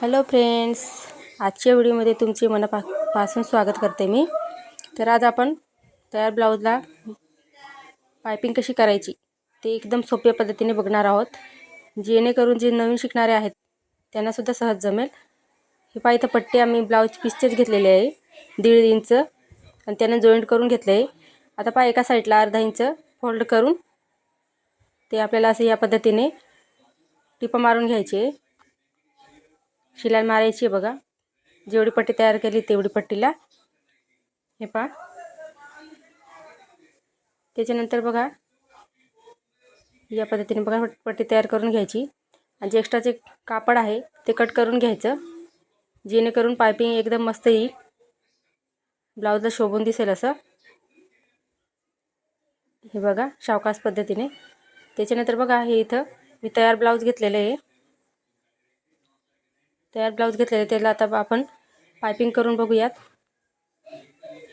Hello friends आजच्या व्हिडिओमध्ये तुमचे मनापा पासून स्वागत करते मी. तर आज आपण तयार ब्लाऊजला पायपिंग कशी करायची ते एकदम सोप्या पद्धतीने बघणार आहोत. जेणेकरून जे नवीन शिकणारे आहेत त्यांनासुद्धा सहज जमेल. हे पाय इथं पट्टी आम्ही ब्लाऊज पिसचेच घेतलेले आहे. दीड इंच. आणि त्यानं जॉईंट करून घेतलं आहे. आता पहा एका साईडला अर्धा इंच फोल्ड करून ते आपल्याला असं या पद्धतीने टिपा मारून घ्यायचे. शिलाई मारायची आहे बघा. जेवढी पट्टी तयार केली तेवढी पट्टीला. हे पहा. त्याच्यानंतर बघा. या पद्धतीने बघा पट्टी तयार करून घ्यायची. आणि जे एक्स्ट्राचे कापड आहे ते कट करून घ्यायचं. जेणेकरून पायपिंग एकदम मस्त येईल. ब्लाऊजला शोभून दिसेल असं. हे बघा शावकास पद्धतीने. त्याच्यानंतर बघा हे इथं मी तयार ब्लाऊज घेतलेलं आहे. तयार ब्लाऊज घेतलेले त्याला आता आपण पायपिंग करून बघूयात.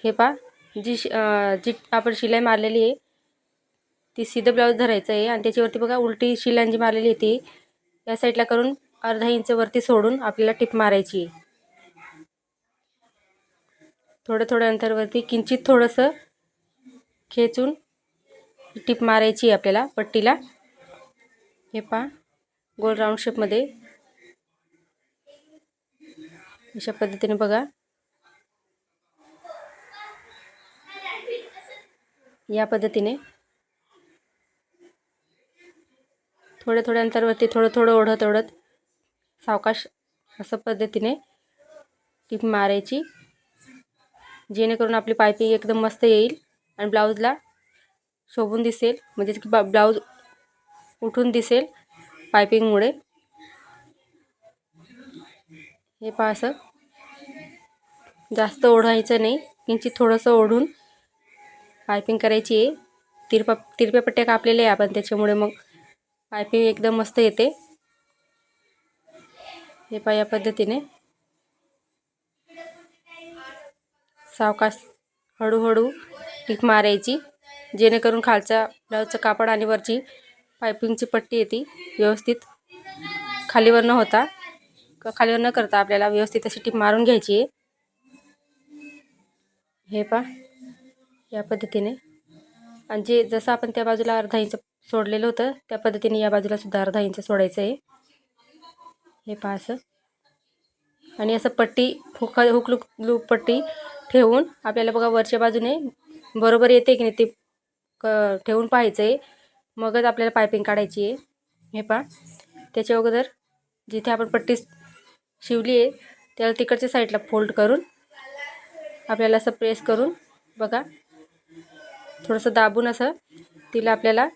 हे पा जी जी आपण शिलाई मारलेली आहे ती सीधं ब्लाऊज धरायचं आहे. आणि त्याच्यावरती बघा उलटी शिलाई जी मारलेली आहे ती. या साईडला करून अर्धा इंचवरती सोडून आपल्याला टिप मारायची आहे. थोडं थोडं अंतरवरती किंचित थोडंसं खेचून टिप मारायची आहे आपल्याला पट्टीला. हे पा गोल राऊंड शेपमध्ये अशा पद्धतीने बघा. या पद्धतीने. थोड्या थोड्या अंतरावरती थोडं थोडं ओढत ओढत सावकाश असं पद्धतीने टीप मारायची. जेणेकरून आपली पायपिंग एकदम मस्त येईल आणि ब्लाऊजला शोभून दिसेल. म्हणजेच की बा ब्लाऊज उठून दिसेल पायपिंगमुळे हे पहा असं. जास्त ओढायचं नाही. किंचित थोडंसं ओढून पायपिंग करायची आहे. तिरपा तिरप्या पट्ट्या कापलेल्या आहे आपण त्याच्यामुळे मग पायपिंग एकदम मस्त येते. हे पा या पद्धतीने. सावकाश हळूहळू टीक मारायची जेणेकरून खालचा ब्लाऊजचं कापड आणि वरची पायपिंगची पट्टी येते व्यवस्थित. खालीवर न होता खालीवर न करता आपल्याला व्यवस्थित अशी टीप मारून घ्यायची आहे. हे पा या पद्धतीने. आणि जे जसं आपण त्या बाजूला अर्धा इंच सोडलेलं होतं त्या पद्धतीने या बाजूला सुद्धा अर्धा इंच सोडायचं आहे. हे पहा असं. आणि असं पट्टी हुक हुकलुक लूप पट्टी ठेवून आपल्याला बघा वरच्या बाजूने बरोबर येते की नाही ते क ठेवून पाहायचं आहे. मगच आपल्याला पायपिंग काढायची आहे. हे पहा. त्याच्या अगोदर जिथे आपण पट्टी शिवली आहे त्याला तिकडच्या साईडला फोल्ड करून आपल्याला असं प्रेस करून बघा. थोडंसं दाबून असं तिला आपल्याला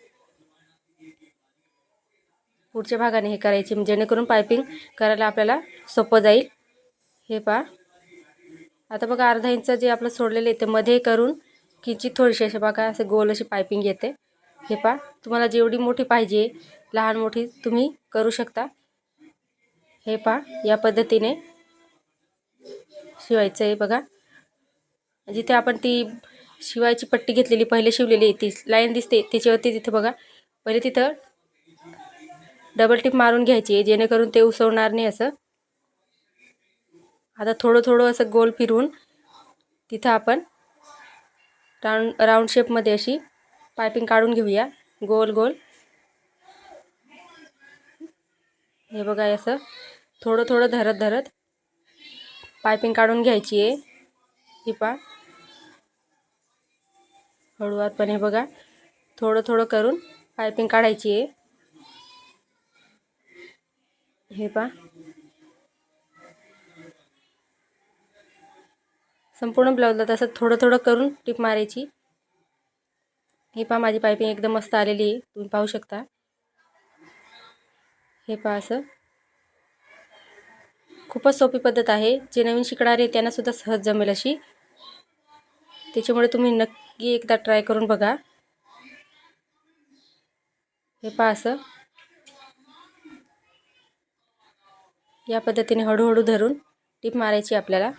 पुढच्या भागाने हे करायची म्हणजे जेणेकरून पायपिंग करायला आपल्याला सोपं जाईल. हे पहा. आता बघा अर्धा इंच जे आपलं सोडलेलं आहे ते मध्ये करून किंचित थोडीशी असे बघा असे गोल अशी पायपिंग येते. हे पहा तुम्हाला जेवढी मोठी पाहिजे लहान मोठी तुम्ही करू शकता. हे पहा या पद्धतीने शिवायचं आहे बघा. जिथे आपण ती शिवायची पट्टी घेतलेली पहिले शिवलेली आहे ती लाईन दिसते त्याच्यावरती तिथे बघा. पहिले तिथं डबल टिप मारून घ्यायची आहे जेणेकरून ते उसवणार नाही असं. आता थोडं थोडं असं गोल फिरवून तिथं आपण राऊंड राऊंड शेपमध्ये अशी पायपिंग काढून घेऊया. गोल गोल. हे बघा असं थोडं थोडं धरत धरत पायपिंग काढून घ्यायची आहे. ही पा हळूवारपणे बघा. थोडं थोडं करून पायपिंग काढायची आहे. हे पा संपूर्ण ब्लाऊजला तसं थोडं थोडं करून टिप मारायची. हे पहा माझी पायपिंग एकदम मस्त आलेली आहे. तुम्ही पाहू शकता. हे पहा असं. खूपच सोपी पद्धत आहे. जे नवीन शिकणारे त्यांनासुद्धा सहज जमेल अशी. त्याच्यामुळे तुम्ही नक्की एकदा ट्राय करून बघा. हे पहा असं. या पद्धतीने हळूहळू धरून टीप मारायची आपल्याला.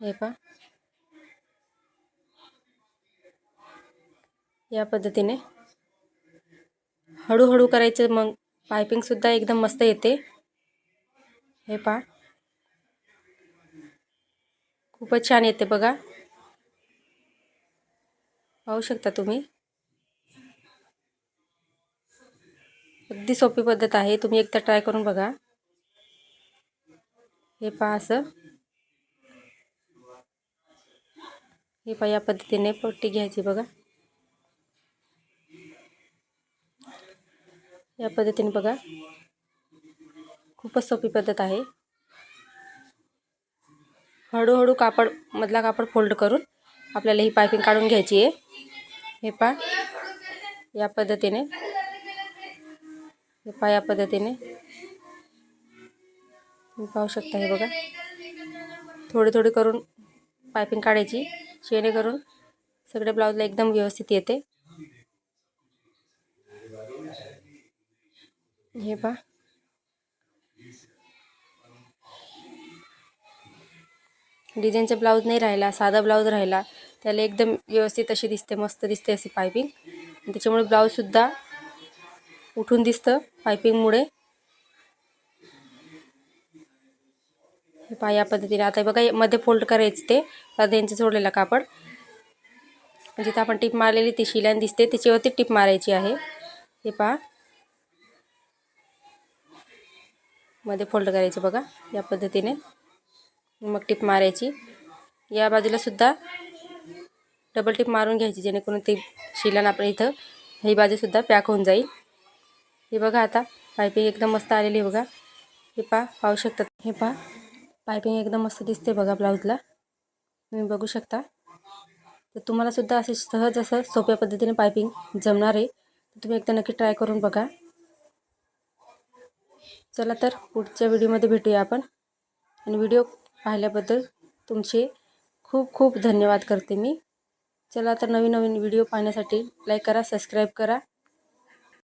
हे पहा. या पद्धतीने हळूहळू करायचं मग पायपिंगसुद्धा एकदम मस्त येते. हे पहा. खूपच छान येते बघा. पाहू शकता तुम्ही. अगदी सोपी पद्धत आहे. तुम्ही एकदा ट्राय करून बघा. हे पहा असं. हे पहा या पद्धतीने पट्टी घ्यायची बघा. या पद्धतीने बघा. खूपच सोपी पद्धत आहे. हळूहळू कापड मधला कापड फोल्ड करून आपल्याला ही पायपिंग काढून घ्यायची आहे. हे पा या पद्धतीने. हे पा या पद्धतीने. तुम्ही पाहू शकता हे बघा. थोडी थोडी करून पायपिंग काढायची जेणेकरून सगळे ब्लाऊजला एकदम व्यवस्थित येते. हे पा डिझाईनचा ब्लाऊज नाही राहिला साधा ब्लाऊज राहिला. त्याला एकदम व्यवस्थित अशी दिसते मस्त दिसते अशी पायपिंग. त्याच्यामुळे ब्लाऊजसुद्धा उठून दिसतं पायपिंगमुळे हे पहा या पद्धतीने. आता बघा मध्ये फोल्ड करायचं ते. आता यांचं सोडलेला कापड. म्हणजे जिथं आपण टिप मारलेली ती शिलान दिसते. त्याच्यावरती टिप मारायची आहे. हे पहा. मध्ये फोल्ड करायचं बघा या पद्धतीने. मग टिप मारायची. या बाजूला सुद्धा डबल टिप मारून घ्यायची जेणेकरून ते शिलान आपण इथं ही बाजूसुद्धा पॅक होऊन जाईल. हे बघा आता पायपिंग एकदम मस्त आलेली आहे बघा. हे पहा पाहू शकतात हे पहा पायपिंग एकदम मस्त दिसते बघा ब्लाऊजला. तुम्ही बघू शकता. तर तुम्हालासुद्धा असे सहज असं सोप्या पद्धतीने पायपिंग जमणार आहे. तुम्ही एकदा नक्की ट्राय करून बघा. चला तर पुढच्या व्हिडिओमध्ये भेटूया आपण. आणि व्हिडिओ पाहिल्याबद्दल तुमचे खूप खूप धन्यवाद करते मी. चला तर नवीन नवीन व्हिडिओ पाहण्यासाठी लाईक करा सबस्क्राईब करा.